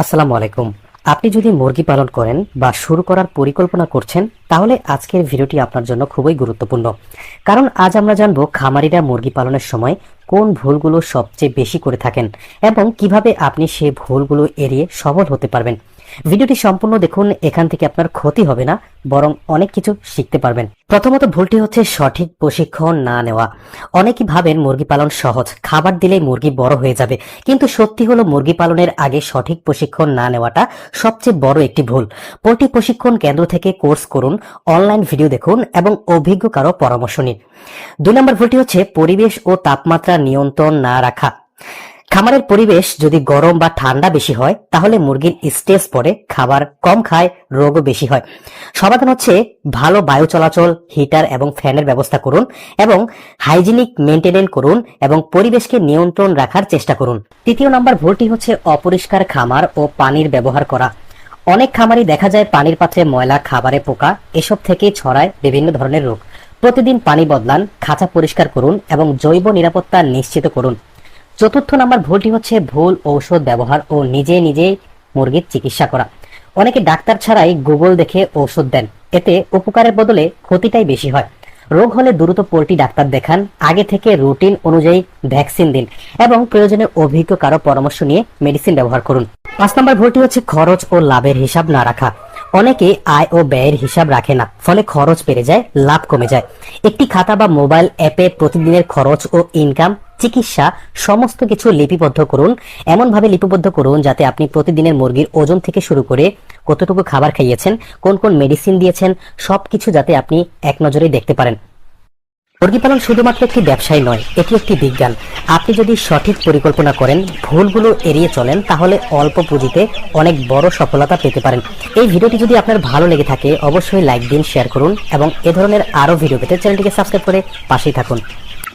আসসালামু আলাইকুম। আপনি যদি মুরগি পালন করেন বা শুরু করার পরিকল্পনা করছেন, তাহলে আজকের ভিডিওটি আপনার জন্য খুবই গুরুত্বপূর্ণ। কারণ আজ আমরা জানব খামারিরা মুরগি পালনের সময় কোন ভুলগুলো সবচেয়ে বেশি করে থাকেন এবং কীভাবে আপনি সে ভুলগুলো এড়িয়ে সবল হতে পারবেন। ভিডিওটি সম্পূর্ণ দেখুন, এখান থেকে আপনার ক্ষতি হবে না, বরং অনেক কিছু শিখতে পারবেন। প্রথমত ভুলটি হচ্ছে সঠিক প্রশিক্ষণ না নেওয়া। অনেকেই ভাবেন মুরগি পালন সহজ, খাবার দিলেই মুরগি বড় হয়ে যাবে, কিন্তু সত্যি হলো মুরগি পালনের আগে সঠিক প্রশিক্ষণ না নেওয়াটা সবচেয়ে বড় একটি ভুল। পোল্ট্রি প্রশিক্ষণ কেন্দ্র থেকে কোর্স করুন, অনলাইন ভিডিও দেখুন এবং অভিজ্ঞ কারও পরামর্শ নিন। দুই নম্বর ভুলটি হচ্ছে পরিবেশ ও তাপমাত্রা নিয়ন্ত্রণ না রাখা। খামারের পরিবেশ যদি গরম বা ঠান্ডা বেশি হয়, তাহলে মুরগির স্ট্রেস পড়ে, খাবার কম খায়, রোগও বেশি হয়। সমাধান হচ্ছে ভালো বায়ু চলাচল, হিটার এবং ফ্যানের ব্যবস্থা করুন এবং হাইজিনিক মেনটেনেন করুন এবং পরিবেশকে নিয়ন্ত্রণ রাখার চেষ্টা করুন। তৃতীয় নম্বর ভুলটি হচ্ছে অপরিষ্কার খামার ও পানির ব্যবহার করা। অনেক খামারই দেখা যায় পানির পাত্রে ময়লা, খাবারে পোকা, এসব থেকে ছড়ায় বিভিন্ন ধরনের রোগ। প্রতিদিন পানি বদলান, খাঁচা পরিষ্কার করুন এবং জৈব নিরাপত্তা নিশ্চিত করুন। চতুর্থ নাম্বার ভুলটি হচ্ছে ভুল ঔষধ ব্যবহার ও নিজে নিজে মুরগির চিকিৎসা করা। অনেকে ডাক্তার ছাড়াই গুগল দেখে ঔষধ দেন। এতে উপকারের বদলে ক্ষতিটাই বেশি হয়। রোগ হলে দ্রুত পোল্ট্রি ডাক্তার দেখান, আগে থেকে রুটিন অনুযায়ী ভ্যাকসিন দিন এবং প্রয়োজনে অভিজ্ঞ কারও পরামর্শ নিয়ে মেডিসিন ব্যবহার করুন। পাঁচ নম্বর ভুলটি হচ্ছে খরচ ও লাভের হিসাব না রাখা। অনেকে আয় ও ব্যয়ের হিসাব রাখে না, ফলে খরচ বেড়ে যায়, লাভ কমে যায়। একটি খাতা বা মোবাইল অ্যাপে প্রতিদিনের খরচ ও ইনকাম চিকিৎসা সমস্ত কিছু লিপিবদ্ধ করুন, এমনভাবে লিপিবদ্ধ করুন যাতে আপনি প্রতিদিনের মুরগির ওজন থেকে শুরু করে কতটুকু খাবার খাইয়েছেন, কোন কোন মেডিসিন দিয়েছেন, সবকিছু যাতে আপনি এক নজরে দেখতে পারেন। মুরগি পালন শুধুমাত্র একটি ব্যবসায় নয়, এটি একটি বিজ্ঞান। আপনি যদি সঠিক পরিকল্পনা করেন, ভুলগুলো এড়িয়ে চলেন, তাহলে অল্প পুঁজিতে অনেক বড় সফলতা পেতে পারেন। এই ভিডিওটি যদি আপনার ভালো লেগে থাকে, অবশ্যই লাইক দিন শেয়ার করুন এবং এ ধরনের আরও ভিডিও পেতে চ্যানেলটিকে সাবস্ক্রাইব করে পাশেই থাকুন।